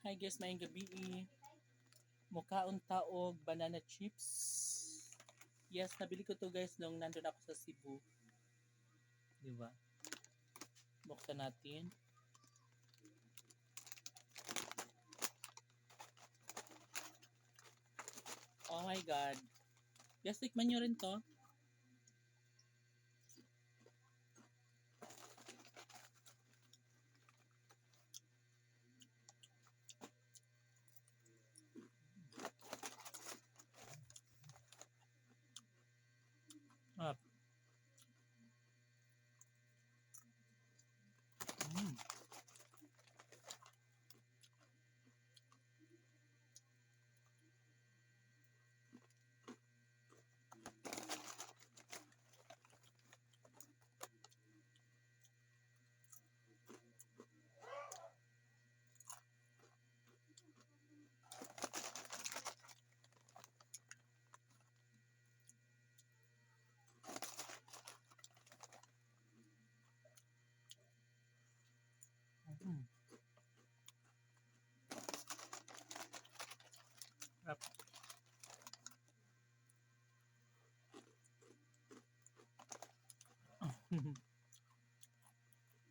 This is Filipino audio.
Hi guys, maayong gabi. Mukhaon taog banana chips. Yes, nabili ko to guys nung nandun ako sa Cebu. Di ba? Buksan natin. Oh my God. Yes, tikman nyo rin to. uh, yep. Mm-hmm.